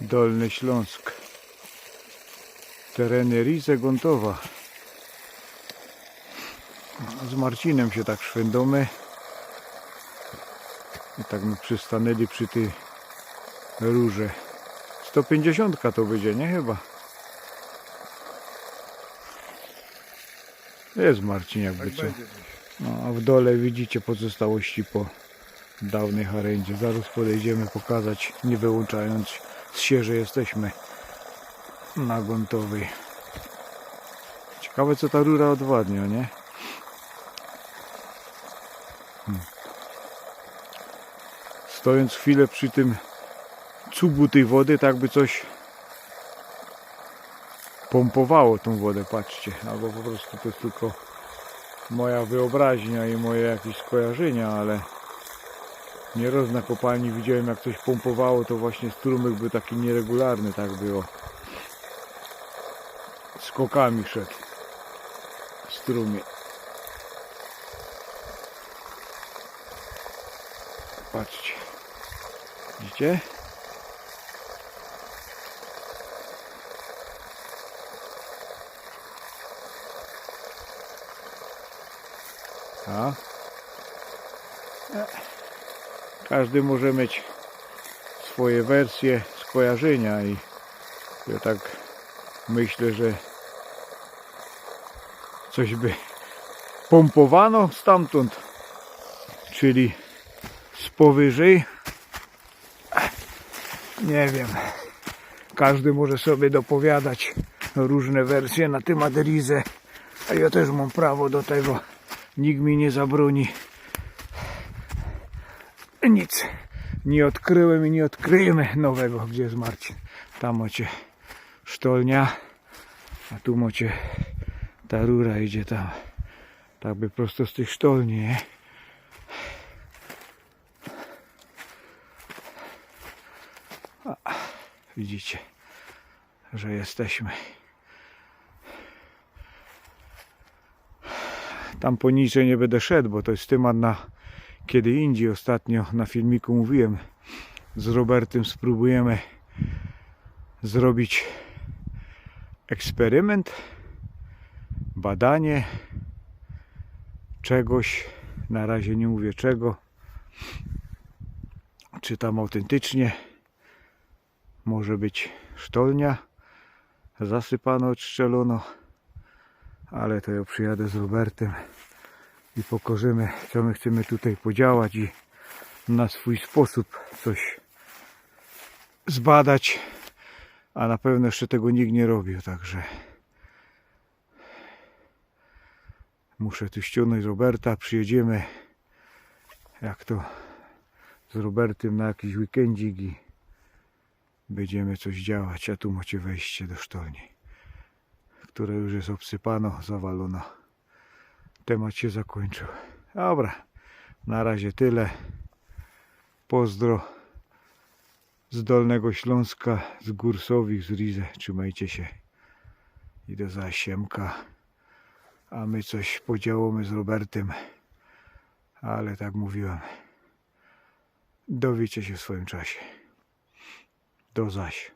Dolny Śląsk. Tereny Rize Gontowa. Z Marcinem się tak szwędomy. I tak my przystanęli przy tej róże. 150 to będzie, nie chyba? Jest Marcin jakby co. No, a w dole widzicie pozostałości po dawnej harendzie. Zaraz podejdziemy pokazać, nie wyłączając się, że jesteśmy na Gontowej. Ciekawe co ta rura odwadnia, nie? Hmm. Stojąc chwilę przy tym cubu tej wody, tak by coś pompowało tą wodę, patrzcie. Albo po prostu to jest tylko moja wyobraźnia i moje jakieś skojarzenia, ale nieraz na kopalni widziałem jak coś pompowało, to właśnie strumyk był taki nieregularny, tak było. Skokami szedł strumie. Patrzcie. Widzicie? A? Każdy może mieć swoje wersje skojarzenia i ja tak myślę, że coś by pompowano stamtąd, czyli z powyżej. Nie wiem. Każdy może sobie dopowiadać różne wersje na temat Rize, a ja też mam prawo do tego. Nikt mi nie zabroni. Nic. Nie odkryłem i nie odkryjemy nowego, gdzie jest Marcin. Tam macie sztolnia, a tu macie ta rura idzie tam. Tak by prosto z tych sztolni, nie? A, widzicie, że jesteśmy. Tam poniżej nie będę szedł, bo to jest temat na kiedy indziej. Ostatnio na filmiku mówiłem, z Robertem spróbujemy zrobić eksperyment, badanie czegoś. Na razie nie mówię czego. Czy tam autentycznie może być sztolnia zasypano, odstrzelono ale to ja przyjadę z Robertem i pokorzymy, co my chcemy tutaj podziałać i na swój sposób coś zbadać, a na pewno jeszcze tego nikt nie robił, także muszę tu ściągnąć Roberta, przyjedziemy jak to z Robertem na jakiś weekendzik i będziemy coś działać, a tu macie wejście do sztolni które już jest obsypano, zawalono. Temat się zakończył. Dobra, na razie tyle. Pozdro z Dolnego Śląska, z Górsowich, z Rize. Trzymajcie się. I do zasiemka. A my coś podziałamy z Robertem. Ale tak mówiłem. Dowiecie się w swoim czasie. Do zaś.